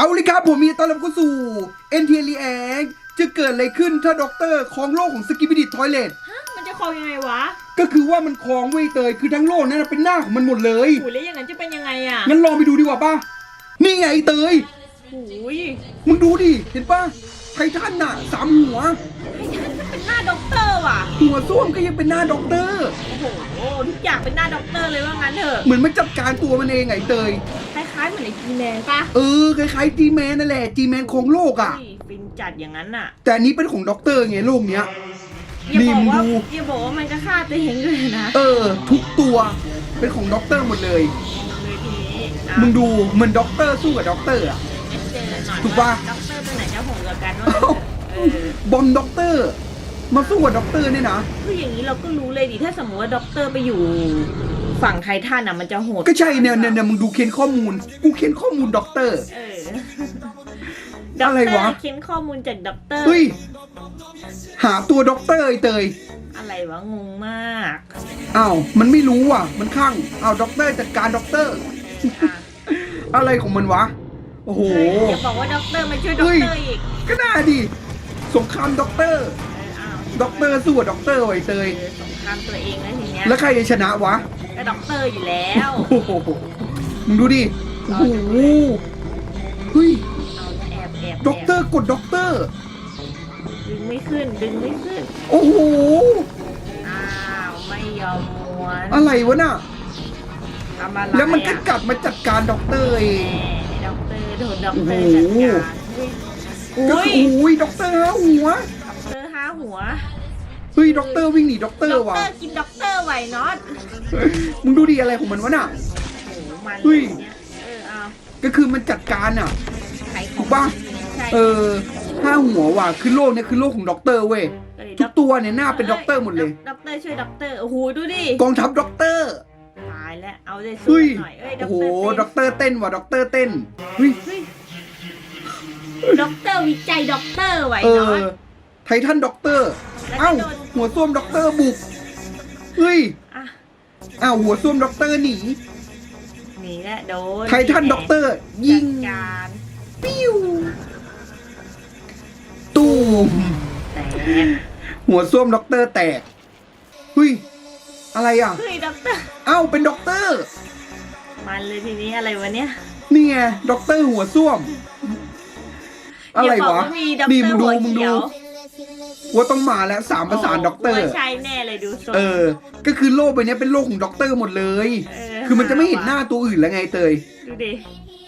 เอาเลยครับผมมีต้อนรับเข้าสู่ n t l e a c จะเกิดอะไรขึ้นถ้าด็อกเตอร์ครองโลกของสกิบิดิทอยเลตฮะมันจะคลองยังไงวะก็คือว่ามันครองเว้ยเตยคือทั้งโลกนั้นนะเป็นหน้าของมันหมดเลย หูยแล้วอย่างนั้นจะเป็นยังไงอะงั้นลองไปดูดีกว่าป่ะ นี่ไงไอ้เตย หูยมึงดูดิ เห็นป่ะ ไททันน่ะสามหัวไอ้ท่านมันเป็นหน้าด็อกเตอร์ว่ะ หัวส้วมก็ยังเป็นหน้าด็อกเตอร์ โอ้โหทุกอย่างเป็นหน้าด็อกเตอร์เลยว่างั้นเถอะ เหมือนมันจัดการตัวมันเองไงเตยค ล้ายๆเหมือนไอ้กีแมนปะเออคล้ายๆจีแมนนั่นแหละจีแมนครองโลกอะเฮ้ยฟินจัดอย่างนั้นน่ะแต่อันนี้เป็นของด็อกเตอร์ไงโลกเนี้ย อย่าบอกว่านี่มึงดูอย่าบอกว่ามันจะฆ่าตัวเองด้วยนะเออ ทุกตัวเป็นของด็อกเตอร์หมดเลย เลยทีนี้อะมึงดูเหมือนด็อกเตอร์สู้กับด็อกเตอร์อะเจอหน่อยถูกปะ ด็อกเตอร์ตัวไหนจะโหดกว่ากันว่าเอ้าเออ บอมด็อกเตอร์มาสู้กับด็อกเตอร์เนี่ยนะ คืออย่างนี้เราก็รู้เลยดิถ้าสมมติว่าด็อกเตอร์ไปอยู่ ฝั่งไททันอะมันจะโหดก็ใช่เนี่ยเนี่ยเนี่ยมึงดูเค้นข้อมูล กูเค้นข้อมูลด็อกเตอร์ เออด็อกอะไรเตอวะ ร์เค้นข้อมูลจากด็อกเตอร์ เฮ้ย หาตัวด็อกเตอร์ไอเตยอะไรวะงงมากอ้าวมันไม่รู้อะ มันข้างอ้าวด็อกเตอร์จัดการด็อกเตอร์ อะอะไรของมันวะ โอ้โห เฮ้ยอย่าบอกว่าด็อกเตอร์มาช่วยด็อกเตอร์อีกก็น่าดิสงครามด็อกเตอร์เอออ้าวด็อกเตอร์สู้กับด็อกเตอร์ไอเตย เออสงครามตัวเองแล้วทีเนี้ยแล้วใครจะชนะวะ ก็ด็อกเตอร์อยู่แล้วโอ้โหมึงดูดิโอ้โหเฮ้ยเอาละแอบแอบด็อกเตอร์กดด็อกเตอร์ ดึงไม่ขึ้น ดึงไม่ขึ้น โอ้โห อ้าวไม่ยอมม้วนอะไรวะน่ะ ทำอะไรแล้วมันก็อะกลับมาจัดการด็อกเตอร์เองแหมด็อกเตอร์โดนด็อกเตอร์โอ้จัดโหการก็อุ้ยคือโอ้ยด็อกเตอร์ห้าหัวด็อกเตอร์ห้าหัวเฮ้ยด็อกเตอร์วิ่งหนีด็อกเตอด็ร์อกว่ะ เตอร์กินด็อกเตอร์ ไหวน็อตมึงดูดิอะไรของมันวะน่ะโอ้โหมันเฮ้ยเนี่ยเออเอาก็คือมันจัดการอะใครขถูองกปะ ใช่เออห้าหัวว่ะคือโลกเนี่ยคือโลกของด็อกเตอร์เว้ยก็เลยทุกตัวเนี่ยหน้าเป็นด็อกเตอร์หมดเลย ด็อกเตอร์ช่วยด็อกเตอร์โอ้โหดูดิกองทัพด็อกเตอร์ ตายแล้วเอาเลยเฮ้สู้ย หน่อยเอ้ยด็โอ้อกโหเตอร์ด็อกเตอร์เต้นว่ะด็อกเตอร์เต้นเฮ้ยเฮ้ยด็อกเตอร์วิจัยด็อกเตอร์ไหวเอน็ออตไททันด็อกเตอร์ แล้วก็เอ้า โดนหัวส้วมด็อกเตอร์บุก เฮ้ยอะอ้าวหัวส้วมด็อกเตอร์หนีหนีแล้วโดนไททันด็อกเตอร์ยิงจัดการปิ้วตูมแตกหัวส้วมด็อกเตอร์แตกเฮ้ยอะไรอะเฮ้ยด็อกเตอร์เอ้าเป็นด็อกเตอร์ มันเลยทีนี้อะไรวะเนี่ยนี่ไงด็อกเตอร์หัวส้วม อะไรย่าบกวะมีด็อกนี่เตอมึงร์ดูหัวมึงเขีดูยว ว่าต้องมาแล้วสามประสานด็อกเตอร์ว่าใช่แน่เลยดูทรงเออ ก็คือโลกใบนี้เป็นโลกของด็อกเตอร์หมดเลยเออคือมันจะไม่เห็นหน้าตัวอื่นแล้วไงเตย ดูดิ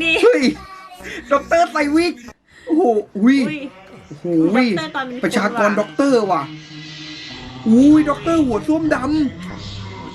นี่เฮ้ยด็อกเตอร์ใส่วิกโอ้โหวิอุ้ยโอ้โหด็อกเตอร์ตอนเป็นประชากรคนว่ะด็อกเตอร์ว่ะอุ้ยด็อกเตอร์หัวส้วมดจัด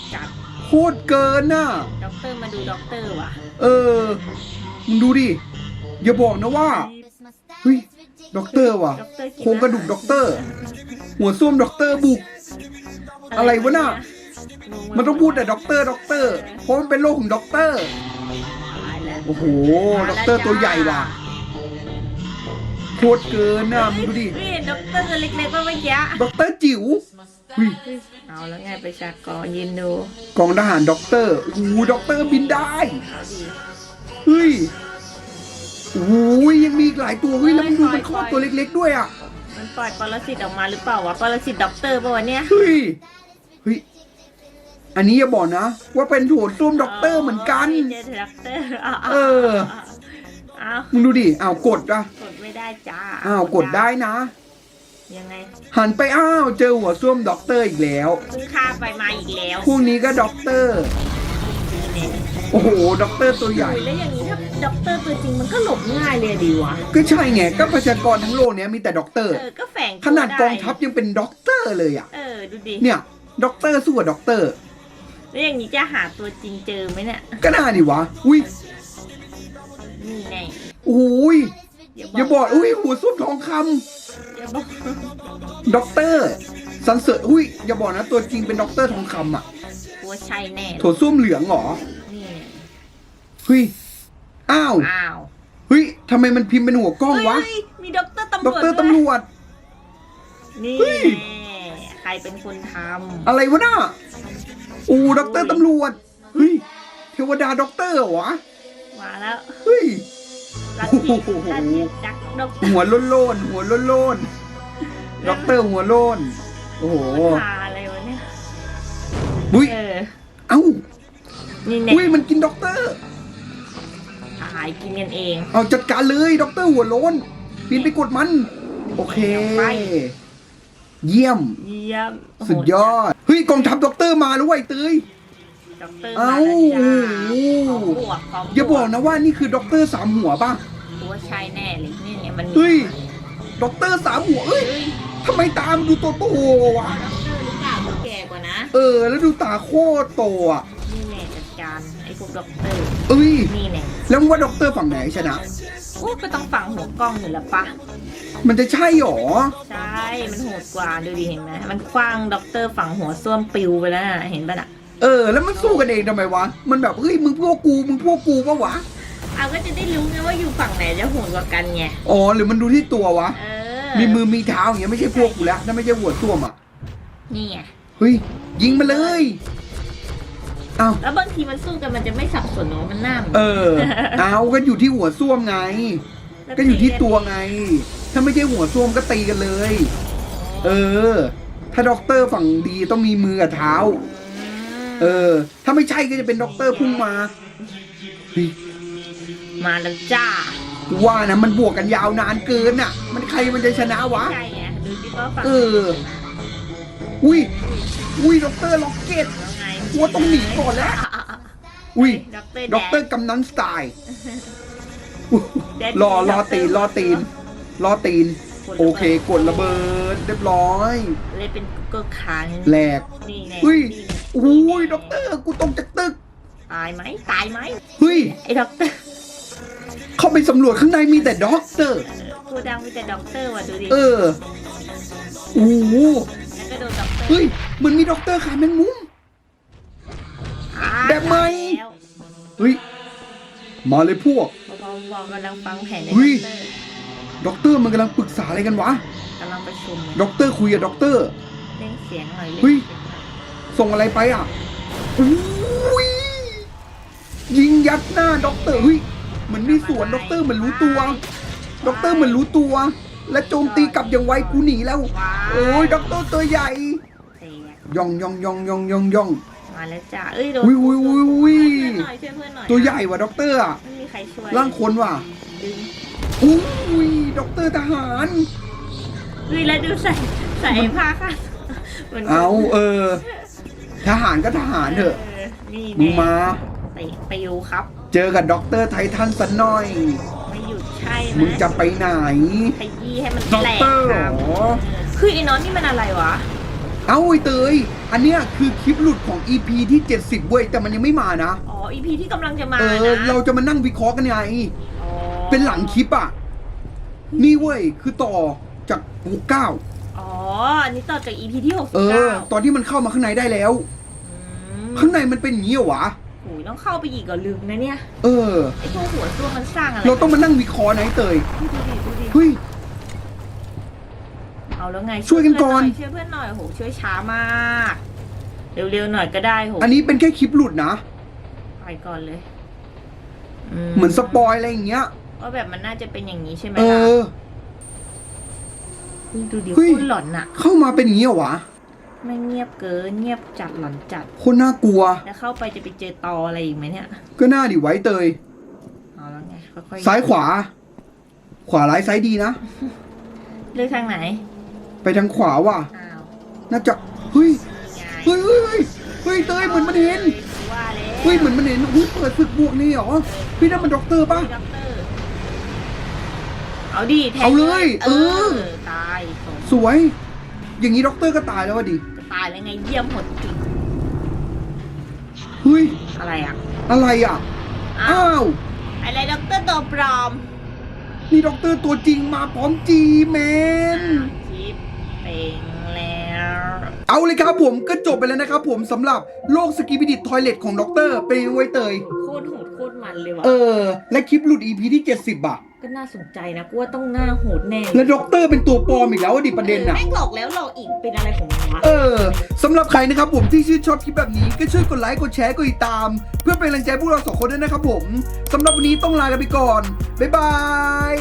ำโคตรเกินน่ะด็อกเตอร์มาดูด็อกเตอร์ว่ะ เออ มึงดูดิ อย่าบอกนะว่า เฮ้ย ด็อกเตอร์ว่ะ ด็อกเตอร์โครงกระดูกด็อกเตอร์ หัวส้วมด็อกเตอร์บุก อะไรวะน่ะ มันต้องพูดแต่ด็อกเตอร์ด็อกเตอร์เพราะมันเป็นโลกของด็อกเตอร์ตายแล้วโอ้โห ด็อกเตอร์ตัวใหญ่ว่ะโคตรเกินน่ะมึงดูดิเฮ้ยด็อกเตอร์ตัวเล็กๆว่าเมื่อกี้ด็อกเตอร์จิ๋วอุ้ยเอาแล้วไงประชากรยืนดูกองทหารด็อกเตอร์โอ้โหด็อกเตอร์บินได้เอาดีเฮ้ย โอ้ยยังมีอีกหลายตัวเฮ้ยแล้วมึงดูมันคลอดตัวเล็ก ๆ ด้วยอะมันปล่อยปรสิตออกมาหรือเปล่าวะปรสิตด็อกเตอร์ป่าวะเนี่ยเฮ้ยเฮ้ยอันนี้อย่าบอกนะ ว่าเป็นโถส้วมด็อกเตอร์เหมือนกัน เจอด็อกเตอร์าเออเอามึงดูดิอ้าวกดอะกดไม่ได้จ้าอ้าวกดได้นะ ยังไงหันไปอ้าวเจอหัวส้วมด็อกเตอร์อีกแล้ว เพิ่งฆ่าไปมาอีกแล้วพวกนี้ก็ด็อกเตอร์ โอ้โหด็อกเตอร์ตัวใหญ่โอ้ยแล้วอย่างนี้ถ้าด็อกเตอร์ตัวจริงมันก็หลบง่ายเลยดีวะก็ใช่ไงก็ประชากรทั้งโลกเนี้ยมีแต่ด็อกเตอร์ เออก็แฝงตัวขนาดกองทัพไยังเป็นด็อกเตอร์เลยอะ เออดูดิเนี่ยด็อกเตอร์สู้กับด็อกเตอร์ แล้วอย่างนี้จะหาตัวจริงเจอไหมเนี่ยก็น่าดิวะ อุ้ยนี่ไงโอ้ยอย่าบอกอุ้ยหัวส้วมทองคำอย่าบอกด็อกเตอร์สันเสริญอุ้ยอย่าบอกนะตัวจริงเป็นด็อกเตอร์ทองคำอะ ตัวใช่แน่โถส้วมเหลืองเหรอนี่ไงเฮ้ยอ้าวอ้าวเฮ้ยทำไมมันพิมพ์เป็นหัวกล้องวะเฮ้ยมีด็อกเตอร์ตำรด็อกวจเตอร์ด้วยตำรวจ นี่ เฮ้ย ใครเป็นคนทอะไรวะน่ะโอ้ด็อกเตอร์ตำรวจเฮ้ยเทวดาด็อกเตอร์เหรอวะำมาแล้วเฮ้ย ลัทธิลัทธิดักด็อกเตอร์หัวโล้นโลนๆหัวโล้นโลนๆด็อกเตอร์หัวโล้นโอ้โหทาอะไรวะเนี่ยอุ้ยเออ เอ้านี่เนี่ยอุ้ยมันกินด็อกเตอร์ตายกินกันเอง เอาจัดการเลยด็อกเตอร์หัวโล้นปีนไปกดมัน โอเค ไป เยี่ยม เยี่ยมโโหสุดยอด เฮ้ยกองทัพด็อกเตอร์มาแล้วเว้ยเตย ด็อกเตอร์เอ้ามาแล้วจ้าพร้อมบวกพร้อมบวอย่าบอกนะว่านี่คือด็อกเตอร์สามหัวป่ะกูว่าใช่แน่เลยนี่เนี่ยมันมีเฮ้ย ด็อกเตอร์สามหัว เอ้ยเฮ้ยทำไมตามดูโตโตๆวะ ด็อก นแก่กว่านะเออ แล้วดูตาโคตรโตอะนี่แน่จัดการไอ้พวกด็อกเตอร์เอ้ยนี่แน่แล้วมึงว่าด็อกเตอร์ฝั่งไหนชนะ โอ้ก็ต้องฝังหัวกล้องอยู่แล้วปะมันจะใช่หรอใช่มันโหดกว่าดูดิเห็นไหมมันคว้างด็อกเตอร์ฝังหัวส้วมปิวไปแล้วน่ะเห็นปะน่ะเออ แล้วมันสู้กันเองทำไมวะ มันแบบเฮ้ยมึงพวกกูมึงพวกกูปะวะเอาก็จะได้รู้ไงว่าอยู่ฝั่งไหนจะโหดกว่ากันไงอ๋อหรือมันดูที่ตัววะ เออมีมือมีเท้าอย่างเงี้ยไม่ใช่พวกกูแล้วนั่นไม่ใช่หัวส้วมอะนี่ไง เฮ้ยยิงมาเลยเอาแล้วบางทีมันสู้กันมันจะไม่สับสนเนอะมันหน้าเหมือนเออเอาก็อยู่ที่หัวส้วมไงก็อยู่ที่ตัวไง ถ้าไม่ใช่หัวส้วมก็ตีกันเลย เออ ถ้าด็อกเตอร์ฝั่งดีต้องมีมือกับเท้า เออ ถ้าไม่ใช่ก็จะเป็นด็อกเตอร์พุ่งมาเฮ้ยมาแล้วจ้ากูว่านะมันบวกกันยาวนานเกินอะ มันใครมันจะชนะวะ ใช่ไงดูดิว่าฝั่งเออ อุ้ย อุ้ยด็อกเตอร์ล็อกเก็ตแล้วไงกลัวต้องหนีก่อนแล้ว อุ้ยด็อกเตอร์ด็อกเตอร์กำนันสไตล์รอรอตีนรอตีนรอตีน โอเคกดระเบิดเรียบร้อยเลยเป็นกูเกิลคันแหลกนี่ไงเฮ้ยนี่ไงอุ้ยด็อกเตอร์กูตกจากตึก ตายไหมตายไหมเฮ้ยไอ้ด็อกเตอร์เข้าไปสำรวจข้างในมีแต่ด็อกเตอร์กูดังมีแต่ด็อกเตอร์ว่ะดูดิเออโอ้ เตอร์เฮ้ยเหมันมีด็อกเตอร์ขาแมงมุมอ่าแบบใหม่ แล้วเฮ้ย มาเลยพวก เบาๆบอกกำลังฟังแผนในเฮ้ด็อกเตอร์ด็อกเตอร์มันกำลังปรึกษาอะไรกันวะกำลังประชุมด็อกเตอร์คุยกับด็อกเตอร์ เล่นเสียงหน่อยเฮ้ยเล่นเสียงหน่อยส่งอะไรไปอะอุ้ยยิงยัดหน้าด็อกเตอร์เฮ้ยเหมือนมีสวนด็อกเตอร์เหมือนรู้ตัวด็อกเตอร์เหมือนรู้ตัว และโจมตีกลับอย่างไวกูหนีแล้วว้าวโอ้ยด็อกเตอร์ตัวใหญ่เสียง ย่องย่องย่องย่องย่องย่องมาแล้วจ้าเอ้ยโดนอุ้ยอุ้ยอุ้ยอุ้ยช่วยเพื่อนหน่อยช่วยเพื่อนหน่อยตัวใหญ่ว่ะด็อกเตอร์อะไม่มีใครช่วยร่างคนว่ะดึงอุ้ยด็อกเตอร์ทหารเฮ้ยแล้วดูใส่ใส่ผ้าค่ะหมืนเอาเออ ทหารก็ทหารเถอะนี่มึงแน่มาเตะปิวครับ เจอกับด็อกเตอร์ไททันสันหน่อย ไม่หยุดใช่ไหมมึงจะไปไหนขยี้ให้มันด็อกแหลกเตอร์คเหรรับอคือไอ้น้องนี่มันอะไรวะ เอ้าไอ้เตย อันเนี้ยคือคลิปหลุดของ EP ที่ 70เว้ยแต่มันยังไม่มานะ อ๋ออีพีที่กำลังจะมาเอนะอเราจะมานั่งวิเคราะห์กันไง อ๋อเป็นหลังคลิปอะ นี่เว้ย คือต่อจาก69อ๋อ อันนี้ต่อจากอีพีที่หกสิบเออเก้าตอนที่มันเข้ามาข้างในได้แล้ว มข้างในมันเป็นอย่างนี้เหรอวะ โอ้ยต้องเข้าไปอีกเหรอลึกนะเนี่ย เออ ไอ้พวกหัวตัวมันสร้างอะไรเราต้องมานั่งวิเคราะห์นะไอ้เตย ดูดิดูดิเฮ้ย เอาแล้วไงช่วยกันก่อน ช่วยเพื่อนหน่อยโหช่วยช้ามาก เร็วๆหน่อยก็ได้โหอันนี้เป็นแค่คลิปหลุดนะ ไปก่อนเลยเหมือนสปอยอะไรอย่างเงี้ยว่าแบบมันน่าจะเป็นอย่างนี้ใช่ไหมเอล่ะอเฮ้ยดูดิเฮ้ยโคนหลอนอะเข้ามาเป็นอย่างนี้เหรอวะไม่เงียบเกินเงียบจัดหลอนจัดคนน่ากลัว แล้วเข้าไปจะไปเจอตออะไรอีกไหมเนี่ยก็น่าดิไว้เตย เอาแล้วไงค่อยๆซ้ายขวา ขวาร้ายซ้ายดีนะ เลือกทางไหน ไปทางขวาว่ะ อ้าวน่าจะ เฮ้ยไงเฮ้ยเฮ้ยเฮ้ยเฮ้ยเตยเหมือนมันเห็น ว่าแล้วเฮ้ยเหมือนมันเห็นเฮ้ยเปิดศึกบวกนี่เหรอ พี่นั่นมันด็อกเตอร์ป่ะ ด็อกเตอร์ เอาดิแทงเอาเลยเอเออ อ ตายสมสวย อย่างนี้ด็อกเตอร์ก็ตายแล้ววะดิจะตายแล้วไงเยี่ยมหมดจริงเฮ้ย อะไรอะ อะไรอะ อ้าวอ้าวอะไรด็อกเตอร์ตัวปลอมนี่ด็อกเตอร์ตัวจริงมาพร้อมจีแมนชิป เป่งแล้วเอาเลยครับผมก็จบไปแล้วนะครับผมสำหรับโลกสกีบิดิตทอยเลตของด็อกเตอร์เป็นยังไงเตย โคตรโหดโคตรมันเลยว่ะเออ และคลิปหลุด EP ที่ 70อะ ก็น่าสนใจนะกูว่าต้องหน้าโหดแน่แล้วด็อกเตอร์เป็นตัวปลอมอีกแล้วอะดิประเด็นออน่ะ แม่งหลอกแล้วหลอกอีกเป็นอะไรของมันวะ เออสำหรับใครนะครับผมที่ชื่นชอบคลิปแบบนี้ก็ช่วยกดไลค์กดแชร์กดติดตาม เพื่อเป็นกำลังใจพวกเราสองคนด้วยนะครับผมสำหรับวันนี้ต้องลากันไปก่อน บ๊ายบาย